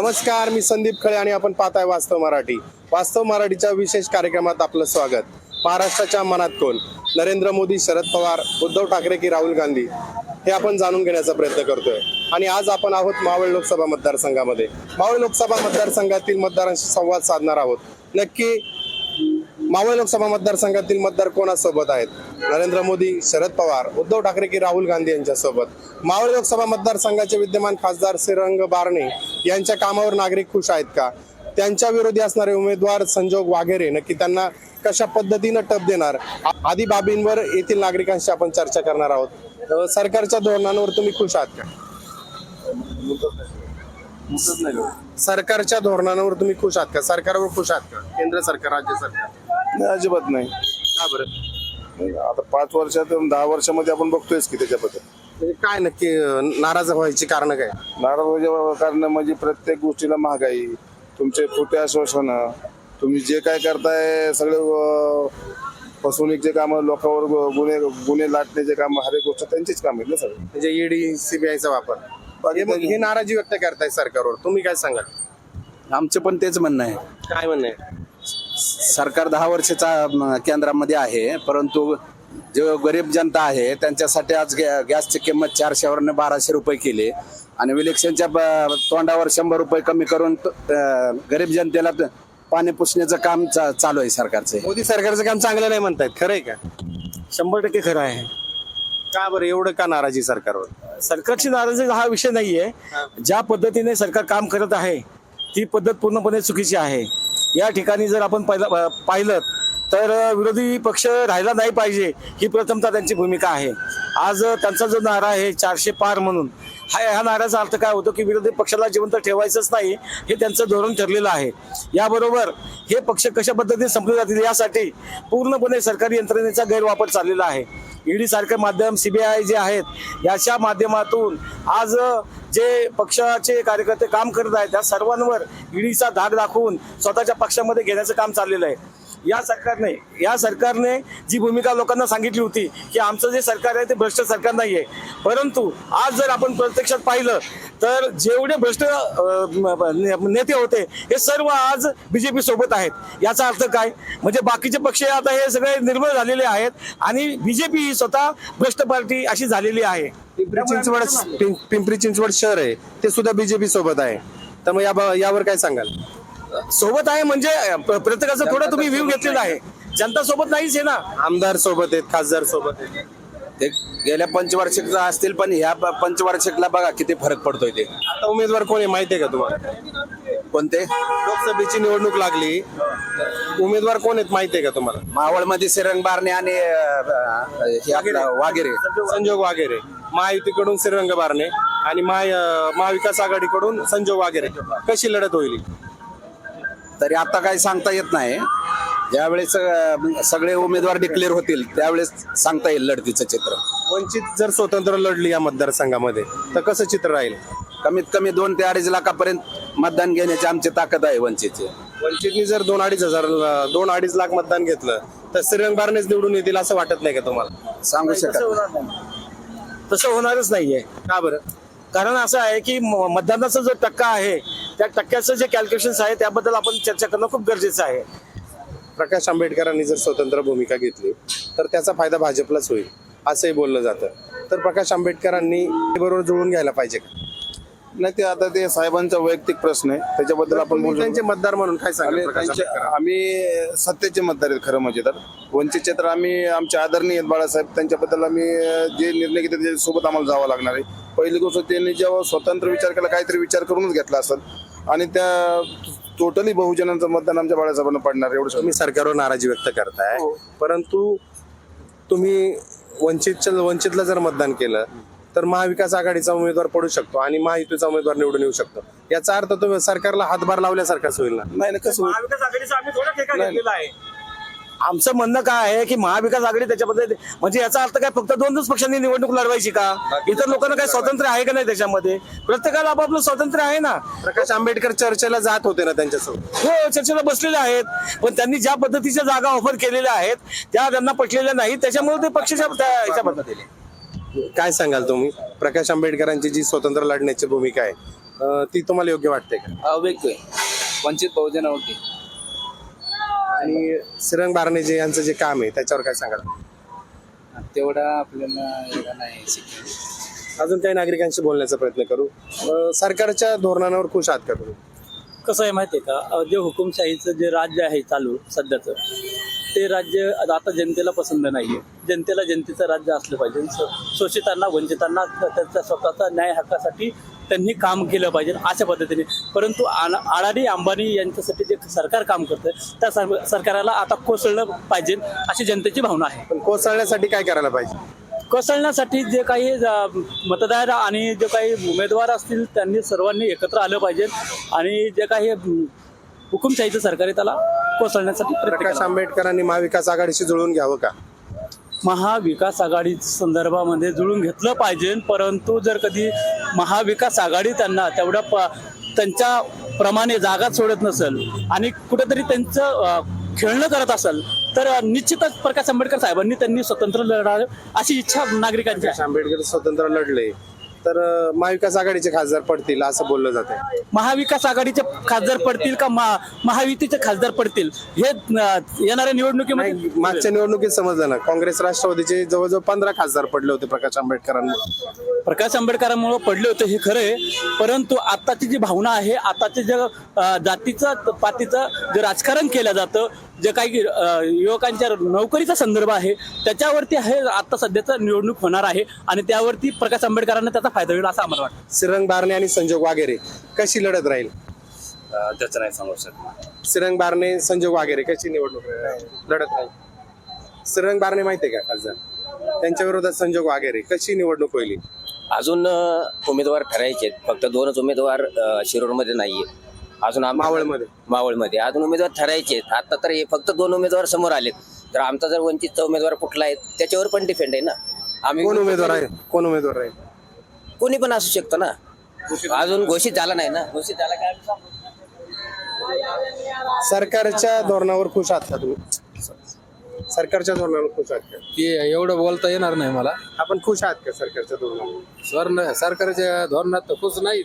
नमस्कार मी संदीप खळे आणि आपण पाहताय वास्तव मराठी. वास्तव मराठीच्या विशेष कार्यक्रमात आपलं स्वागत. महाराष्ट्राच्या मनात कोण? नरेंद्र मोदी शरद पवार उद्धव ठाकरे की राहुल गांधी? हे आपण जाणून घेण्याचा प्रयत्न करतोय. आणि आज आपण आहोत मावळ लोकसभा मतदारसंघामध्ये. मावळ लोकसभा मतदारसंघातील मतदारांशी संवाद साधणार आहोत. नक्की मावळ लोकसभा मतदारसंघातील मतदार कोणासोबत आहेत? नरेंद्र मोदी शरद पवार उद्धव ठाकरे की राहुल गांधी यांच्यासोबत? मावळ लोकसभा मतदारसंघाचे विद्यमान खासदार श्रीरंग बारणे यांच्या कामावर नागरिक खुश आहेत का? त्यांच्या विरोधी असणारे उमेदवार संजोग वाघेरे नक्की त्यांना कशा पद्धतीनं टप देणार? आदी बाबींवर येथील नागरिकांशी आपण चर्चा करणार आहोत. सरकारच्या धोरणांवर तुम्ही खुश आहात का? सरकारच्या धोरणांवर तुम्ही खुश आहात का? सरकारवर खुश आहात का? केंद्र सरकार राज्य सरकार? नाही अजिबात नाही. का बरं? आता पाच वर्षात दहा वर्षामध्ये आपण बघतोयच की त्याच्याबद्दल. म्हणजे काय नक्की अं, नाराज व्हायची कारण काय? नाराज व्हायच्या कारण म्हणजे प्रत्येक गोष्टीला महागाई तुमचे खोटे आश्वासन तुम्ही जे काय करताय सगळे अं, फसवणुकीचे काम लोकांवर गु- गुन्हे गुन्हे लाटण्याचे काम हर एक गोष्ट त्यांचीच काम आहेत ना सगळे. म्हणजे ईडी सीबीआयचा वापर. हे हे नाराजी व्यक्त करताय सरकारवर. तुम्ही काय सांगाल? आमचं पण तेच म्हणणं आहे. काय म्हणणं आहे? सरकार दहा वर्षाचा केंद्रामध्ये आहे परंतु जो गरीब जनता आहे त्यांच्यासाठी आज गॅ- गॅसची किंमत चारशेवरनं बाराशे रुपये केली. आणि इलेक्शनच्या ब- तोंडावर शंभर रुपये कमी करून गरीब जनतेला पाणी पुसण्याचं काम चा- चालू आहे सरकारचं. मोदी सरकारचं काम चांगलं नाही म्हणतायत खरंय का? शंभर टक्के खरं आहे. का बरं एवढं का नाराजी सरकारवर? सरकारची नाराजी हा विषय नाहीये. ज्या पद्धतीने सरकार काम करत आहे ती पद्धत पूर्णपणे चुकीची आहे. या ठिकाणी जर आपण पहिलं पाहिलं तर विरोधी पक्ष राहिला नाही पाहिजे ही प्रथमतः त्यांची भूमिका आहे. आज त्यांचा जो नारा आहे चारशे पार म्हणून हा ह्या नाऱ्याचा अर्थ काय होतो की विरोधी पक्षाला जिवंत ठेवायचंच नाही हे त्यांचं धोरण ठरलेलं आहे. याबरोबर हे पक्ष कशा पद्धतीने संपले जातील यासाठी पूर्णपणे सरकारी यंत्रणेचा गैरवापर चाललेला आहे. ईडी सारखे माध्यम सीबीआय जे आहेत याच्या माध्यमातून आज जे पक्षाचे कार्यकर्ते काम करत आहेत त्या सर्वांवर ईडीचा धाक दाखवून स्वतःच्या पक्षामध्ये घेण्याचं काम चाललेलं आहे. या सरकारने या सरकारने जी भूमिका लोकांना सांगितली होती की आमचं जे सरकार आहे ते भ्रष्ट सरकार नाही आहे परंतु आज जर आपण प्रत्यक्षात पाहिलं तर जेवढे भ्रष्ट नेते होते हे सर्व आज बीजेपी सोबत आहेत. याचा अर्थ काय? म्हणजे बाकीचे पक्ष आता हे सगळे निर्मळ झालेले आहेत आणि बीजेपी ही स्वतः भ्रष्ट पार्टी अशी झालेली आहे. पिंपरी चिंचवड पिंपरी चिंचवड शहर आहे ते सुद्धा बीजेपी सोबत आहे. तर मग या यावर काय सांगाल? सोबत आहे म्हणजे प्र- प्रत्येकाचं थोडं तुम्ही व्ह्यू घेतलेला आहे. जनता सोबत नाहीच आहे ना? आमदार सोबत आहेत खासदार सोबत आहेत. ते गेल्या पंचवार्षिकला असतील पण ह्या पंचवार्षिकला बघा किती फरक पडतोय ते. आता उमेदवार कोण आहे माहिती आहे का तुम्हाला? कोणते? लोकसभेची निवडणूक लागली. उमेदवार कोण आहेत माहिती आहे का तुम्हाला? मावळमध्ये श्रीरंग बारणे आणि अं, अं, हे आपलं वाघेरे. संजोग वागेरे महायुतीकडून श्रीरंग बारणे आणि महा महाविकास आघाडीकडून संजोग वागेरे कशी लढत होईल? तरी आता काही सांगता येत नाही. ज्यावेळेस सगळे उमेदवार डिक्लेअर होतील त्यावेळेस सांगता येईल लढतीचं चित्र. वंचित जर स्वतंत्र लढली या मतदारसंघामध्ये तर कसं चित्र राहील? कमीत कमी दोन ते अडीच लाखापर्यंत मतदान घेण्याची आमची ताकद आहे वंचितची. वंचितनी जर दोन अडीच हजार दोन अडीच लाख मतदान घेतलं तर श्रीरंग बारणेच निवडून येतील असं वाटत नाही का तुम्हाला? सांगू शकत तसं होणारच नाहीये. का बरं? कारण असं आहे की मतदानाचा जो टक्का आहे त्या टक्क्याचं जे कॅल्क्युलेशन आहे त्याबद्दल आपण चर्चा करणं खूप गरजेचं आहे. प्रकाश आंबेडकरांनी जर स्वतंत्र भूमिका घेतली तर त्याचा फायदा भाजपलाच होईल असंही बोललं जातं. तर प्रकाश आंबेडकरांनी बरोबर जुळून घ्यायला पाहिजे का? नाही ते आता ते साहेबांचा वैयक्तिक प्रश्न आहे त्याच्याबद्दल आपण त्यांचे मतदार म्हणून काय सांगाल त्यांचे? आम्ही सत्तेचे मतदार आहेत खरं म्हणजे तर. वंचितचे तर आम्ही आमचे आदरणीय आहेत बाळासाहेब त्यांच्याबद्दल आम्ही जे निर्णय घेतले त्याच्यासोबत आम्हाला जावं लागणार आहे. पहिली गोष्ट त्यांनी जेव्हा स्वतंत्र विचार केला काहीतरी विचार करूनच घेतला असेल. आणि त्या टोटली बहुजनांचं मतदान आमच्या बाळासाहेबांना पडणार एवढं तुम्ही सरकारवर नाराजी व्यक्त करताय. हो. परंतु तुम्ही वंचितच्या वंचितला जर मतदान केलं तर महाविकास आघाडीचा उमेदवार पडू शकतो आणि महायुतीचा उमेदवार निवडून येऊ शकतो. याचा अर्थ तुम्ही सरकारला हातभार लावल्यासारखाच होईल ना? नाही ना कसं आमचं म्हणणं काय आहे की महाविकास आघाडी त्याच्यामध्ये म्हणजे याचा अर्थ काय फक्त दोनच पक्षांनी निवडणूक लढवायची का? इतर लोकांना काही स्वातंत्र्य आहे का नाही त्याच्यामध्ये? प्रत्येकाला आपापलं स्वातंत्र्य आहे ना. प्रकाश आंबेडकर चर्चेला जात होते ना त्यांच्यासोबत. हो चर्चेला बसलेले आहेत. पण त्यांनी ज्या पद्धतीच्या जागा ऑफर केलेल्या आहेत त्या त्यांना पटलेल्या नाहीत. त्याच्यामुळे ते पक्षाच्या त्या ह्याच्या काय सांगाल तुम्ही? प्रकाश आंबेडकरांची जी स्वतंत्र लढण्याची भूमिका आहे ती तुम्हाला योग्य वाटते का? वंचित बहुजनावरती आणि श्रीरंग बारणे जे यांचं जे काम आहे त्याच्यावर काय सांगाल? तेवढा आपल्याला नाही अजून काही नागरिकांशी बोलण्याचा प्रयत्न करू? सरकारच्या धोरणांवर खुश आहात का तुम्ही? कसं आहे माहिती आहे का? जे हुकुमशाहीचं जे राज्य आहे चालू सध्याचं ते राज्य आता जनतेला पसंत नाही आहे जनतेला जनतेचं राज्य असलं पाहिजे. शोषितांना वंचितांना त्यांच्या स्वतःचा न्याय हक्कासाठी त्यांनी काम केलं पाहिजे अशा पद्धतीने. परंतु आण- अडाणी अंबानी यांच्यासाठी जे सरकार काम करतं त्या सर- सरकाराला आता कोसळलं पाहिजे अशी जनतेची भावना आहे. पण कोसळण्यासाठी काय करायला पाहिजे? कोसळण्यासाठी जे काही मतदार आणि जे काही उमेदवार असतील त्यांनी सर्वांनी एकत्र आलं पाहिजे आणि जे काही हुकुमशाहीचं सरकार आहे त्याला कोसळण्यासाठी प्रकाश. आंबेडकरांनी महाविकास आघाडीशी जुळून घ्यावं का? महाविकास आघाडी संदर्भामध्ये जुळून घेतलं पाहिजे परंतु जर कधी महाविकास आघाडी त्यांना तेवढ्या प त्यांच्या प्रमाणे जागा सोडत नसेल आणि कुठेतरी त्यांचं खेळणं करत असेल तर निश्चितच प्रकाश आंबेडकर साहेबांनी त्यांनी स्वतंत्र लढा अशी इच्छा नागरिकांची आहे. आंबेडकर स्वतंत्र लढले. तर महाविकास आघाडीचे खासदार पडतील असं बोललं जाते महाविकास आघाडीचे खासदार पडतील का महा- महायुतीचे खासदार पडतील? हे अ, येणाऱ्या निवडणुकीमध्ये मागच्या निवडणुकीत समजलं ना. काँग्रेस राष्ट्रवादीचे जवळजवळ पंधरा खासदार पडले होते प्रकाश आंबेडकरांमुळे. प्रकाश आंबेडकरांमुळे पडले होते हे खरं आहे. परंतु आताची जी भावना आहे आताचे जे अ, जातीचं पातीचं जे राजकारण केलं जातं जे काही अ, युवकांच्या नोकरीचा संदर्भ आहे त्याच्यावरती हे आता सध्याचं निवडणूक होणार आहे. आणि त्यावरती प्रकाश आंबेडकरांना त्याचा फायदा होईल असं आम्हाला वाटतं. श्रीरंग बारणे आणि संजोग वागेरे कशी लढत राहील? त्याचं नाही सांगू शकत श्रीरंग बारणे संजोग वागेरे कशी निवडणूक लढत राहील. श्रीरंग बारणे माहितीये का खासदार? त्यांच्या विरोधात संजोग वागेरे कशी निवडणूक होईल? अजून अ, उमेदवार ठरायचे आहेत. फक्त दोनच उमेदवार अ, शिरूरमध्ये नाहीये. अजून आम- मावळमध्ये. मावळमध्ये. अजून उमेदवार ठरायचे आहेत. आता तर हे फक्त दोन उमेदवार समोर आलेत. तर आमचा जर वंचितचा उमेदवार कुठला आहे त्याच्यावर पण डिपेंड आहे ना. आम्ही कोण उमेदवार आहे? कोण उमेदवार आहे कोणी पण असू शकतो ना. अजून घोषित झाला नाही ना. घोषित झाला काय? आम्ही सांगू. सरकारच्या धोरणावर खुश आहात का तुम्ही? सरकारच्या धोरणावर खुश आहात का? ते एवढं बोलता येणार नाही मला. आपण खुश आहात का सरकारच्या धोरणावर? स्वर्ण सरकारच्या धोरणात तर खुश नाही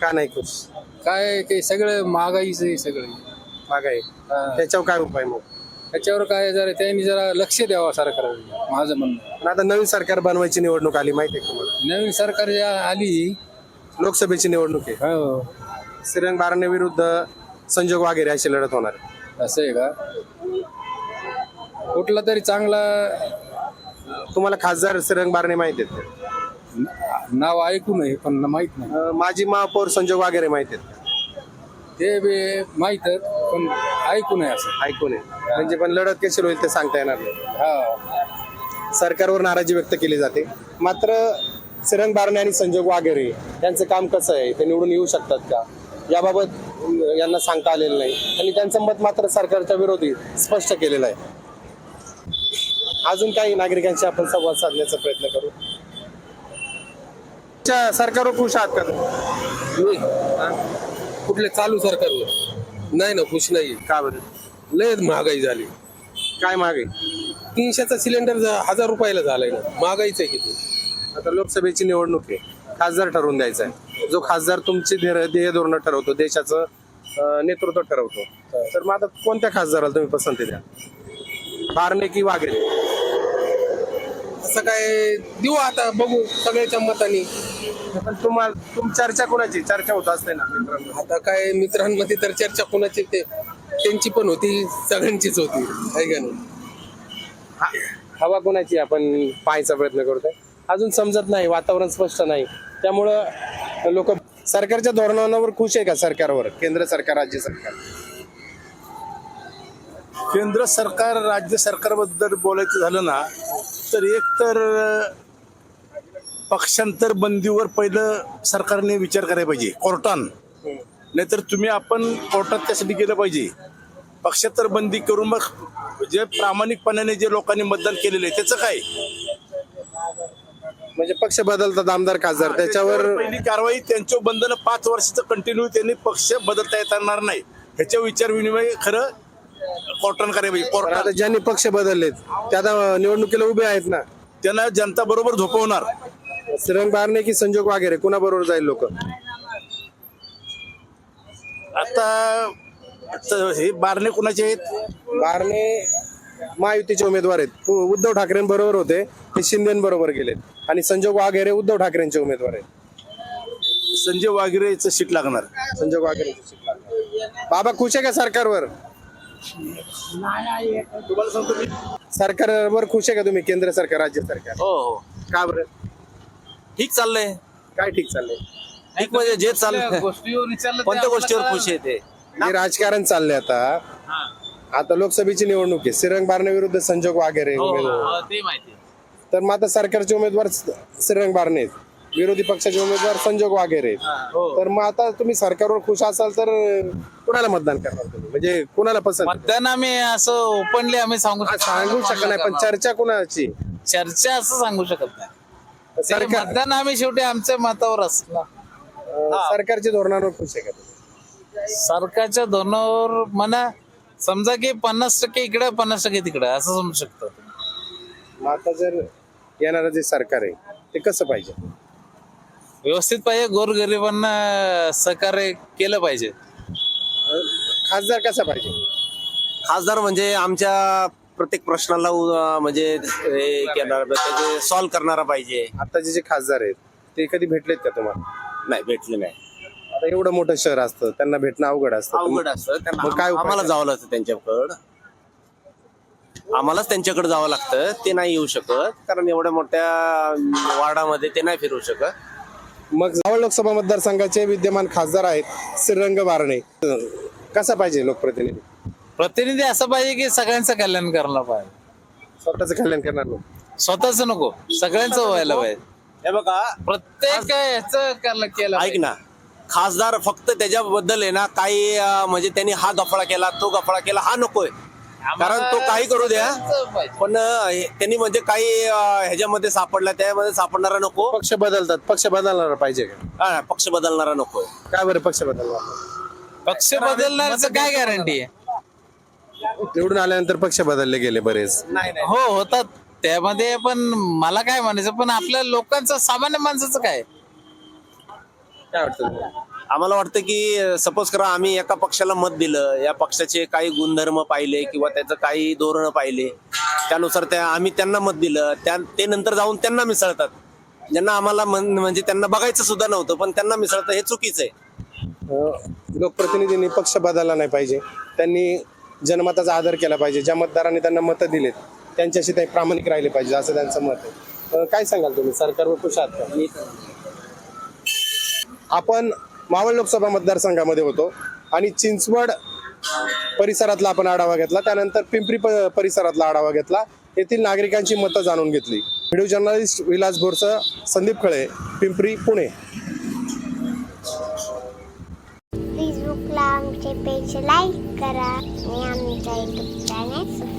का नाही खुश? काय काही सगळं महागाईच आहे सगळं. मागाई त्याच्यावर काय उपाय मग? त्याच्यावर काय जरा त्यांनी जरा लक्ष द्यावं सरकारने माझं म्हणणं पण आता नवीन सरकार बनवायची निवडणूक आली माहिती आहे का तुम्हाला? नवीन सरकार ज्या आली लोकसभेची निवडणूक आहे. हो. श्रीरंग बारणे विरुद्ध संजोग वागेरे अशी लढत होणार आहे. असं आहे का? कुठला तरी चांगला तुम्हाला खासदार श्रीरंग बारणे माहिती आहेत. का? न- नाव ऐकू नये पण माहीत नाही. अं, माजी महापौर संजोग वागेरे माहिती आहेत. का? ते बी माहीत पण ऐकू नये असं. ऐकून आहे म्हणजे पण लढत कशी होईल ते सांगता येणार नाही. हा. सरकारवर नाराजी व्यक्त केली जाते. मात्र श्रीरंग बारणे आणि संजोग वागेरे यांचं काम कसं आहे? ते निवडून येऊ शकतात का? याबाबत अं, यांना सांगता आलेलं नाही. आणि त्यांचं मत मात्र सरकारच्या विरोधी स्पष्ट केलेलं आहे. अजून काही नागरिकांशी आपण संवाद साधण्याचा प्रयत्न करू. च्या सरकारवर खुश आहात का तुम्ही? कुठल्या चालू सरकारवर? नाही ना खुश नाही का बरं? लय महागाई झाली. काय मागे तीनशेचा सिलेंडर जा- हजार रुपयाला झालाय ना. महागाईच आहे किती? आता लोकसभेची निवडणूक आहे. खासदार ठरवून द्यायचा आहे. जो खासदार तुमची ध्येय ध्येय धोरण ठरवतो देशाचं अं, नेतृत्व ठरवतो. तर मग आता कोणत्या खासदाराला तुम्ही पसंती द्या? बारणे की वागेरे असं काय देऊ आता बघू सगळ्याच्या मताने. पण तुम्हाला तुम चर्चा कोणाची? चर्चा होत असते ना मित्रांनो. आता काय मित्रांमध्ये तर चर्चा कोणाची ते त्यांची पण होती सगळ्यांचीच होती. आहे का नाही? हवा कोणाची आपण पाहायचा प्रयत्न करतोय. अजून समजत नाही वातावरण स्पष्ट नाही. त्यामुळं लोक सरकारच्या धोरणांवर खुश आहे का सरकारवर? केंद्र सरकार राज्य सरकार? केंद्र सरकार राज्य सरकारबद्दल बोलायचं झालं ना तर एक तर पक्षांतर बंदीवर पहिलं सरकारने विचार करायला पाहिजे. कोर्टान. नाहीतर तुम्ही आपण कोर्टात त्यासाठी गेलं पाहिजे. पक्षांतर बंदी करून मग जे प्रामाणिकपणाने जे लोकांनी मतदान केलेलं आहे त्याचं काय? म्हणजे पक्ष बदलतात आमदार खासदार. त्याच्यावर पहिली कारवाई त्यांच्या बंधन पाच वर्षाचं कंटिन्यू त्यांनी पक्ष बदलता येणार नाही. ह्याच्या विचार विनिमय खरं कोर्टान करायला पाहिजे कोर्टात आता ज्यांनी पक्ष बदललेत ते आता निवडणुकीला उभे आहेत ना? त्यांना जनता बरोबर झोपवणार. श्रीरंग बारणे की संजोग वागेरे कुणा बरोबर जाईल लोक? आता त- हे बारणे कुणाचे आहेत? बारणे महायुतीचे उमेदवार आहेत. उद्धव ठाकरेंबरोबर होते. ते शिंदेबरोबर गेले आणि संजोग वाघेरे उद्धव ठाकरेंचे उमेदवार आहेत. संजय वागिरेचं सीट लागणार. संजोग वाघेरेंचे सीट लागणार. बाबा खुश आहे का सरकारवर? तुम्हाला सांगतो मी. सरकारवर खुश आहे का तुम्ही? केंद्र सरकार राज्य सरकार? हो हो. का बरं? ठीक चाललंय. काय ठीक चाललंय? म्हणजे जे गोष्टीवर विचारलं कोणत्या गोष्टीवर खुश आहे ते? राजकारण चाललंय आता. आता लोकसभेची निवडणूक आहे. श्रीरंग बारणे विरुद्ध संजोग वाघेरे उमेदवार. ते माहिती तर मग आता सरकारचे उमेदवार श्रीरंग बारणे आहेत. विरोधी पक्षाचे उमेदवार संजोग वाघेरे आहेत. तर मग आता तुम्ही सरकारवर खुश असाल तर कुणाला मतदान करणार तुम्ही? म्हणजे कुणाला पसंत? मतदान आम्ही असं ओपनली आम्ही सांगू हा, सांगू शकत नाही पण चर्चा कुणाची? चर्चा असं सांगू शकत नाही. सरकार मतदान आम्ही शेवटी आमच्या मतावर असणार. सरकारच्या धोरणावर खुश आहे का तुम्ही? सरकारच्या धोरणावर म्हणा समजा की पन्नास टक्के इकडे पन्नास टक्के तिकडे असं समजू शकतो मग आता जर येणारं जे सरकार आहे ते कसं पाहिजे? व्यवस्थित पाहिजे गोरगरिबांना सहकार्य केलं पाहिजे. खासदार कसा पाहिजे? खासदार म्हणजे आमच्या प्रत्येक प्रश्नाला उ- म्हणजे हे करणार त्याचे सॉल्व्ह करणारा पाहिजे. आताचे जे खासदार आहेत ते कधी भेटलेत का तुम्हाला? नाही भेटले नाही. आता एवढं मोठं शहर असतं त्यांना भेटणं अवघड असतं. अवघड असतं. त्यांना मग काय उपाय आम्हाला? जावं लागतं त्यांच्याकडं. आम्हालाच त्यांच्याकडे जावं लागतं. ते नाही येऊ शकत कारण एवढ्या मोठ्या वार्डामध्ये ते नाही फिरू शकत. मग जावळ लोकसभा मतदारसंघाचे विद्यमान खासदार आहेत श्रीरंग बारणे. अं, कसा पाहिजे लोकप्रतिनिधी? प्रतिनिधी असं पाहिजे की सगळ्यांचं कल्याण करायला पाहिजे. स्वतःचं कल्याण करणार लोक. स्वतःच नको सगळ्यांचं व्हायला पाहिजे. हे बघा प्रत्येक ह्याचं केलं केलं ऐक. ना. खासदार फक्त त्याच्याबद्दल आहे ना काही म्हणजे त्यांनी हा गफळा केला तो गफळा केला हा नकोय. कारण तो काही करू द्या. पण त्यांनी म्हणजे काही ह्याच्यामध्ये सापडला त्यामध्ये सापडणारा नको. पक्ष बदलतात. पक्ष बदलणार पाहिजे का? हा, पक्ष बदलणारा नकोय. काय बरं पक्ष बदलणार? पक्ष बदलण्याचं काय गॅरंटी आहे? निवडून आल्यानंतर पक्ष बदलले गेले बरेच. हो होतात. त्यामध्ये पण मला काय म्हणायचं पण आपल्या लोकांचं सामान्य माणसाचं काय? काय वाटतं? आम्हाला वाटतं की सपोज करा आम्ही एका पक्षाला मत दिलं या पक्षाचे काही गुणधर्म पाहिले किंवा त्याचं काही धोरण पाहिले त्यानुसार त्या आम्ही त्यांना मत दिलं त्या ते नंतर जाऊन त्यांना मिसळतात. ज्यांना आम्हाला म्हण- म्हणजे त्यांना बघायचं सुद्धा नव्हतं पण त्यांना मिसळतं हे चुकीचं आहे. लोकप्रतिनिधींनी पक्ष बदलला नाही पाहिजे. त्यांनी जनमताचा आदर केला पाहिजे ज्या मतदारांनी त्यांना मतं दिलेत. त्यांच्याशी ते प्रामाणिक राहिले पाहिजे असं त्यांचं मत आहे. काय सांगाल तुम्ही? सरकारवर खुश आहात का? आपण मावळ लोकसभा मतदारसंघामध्ये होतो आणि चिंचवड परिसरातला आपण आढावा घेतला त्यानंतर पिंपरी परिसरातला आढावा घेतला येथील नागरिकांची मतं जाणून घेतली. Video journalist Vilas Borse Sandeep Khale Pimpri Pune. फेसबुकला आमचे पेज लाईक करा आणि आमच्या युट्यूब चॅनेल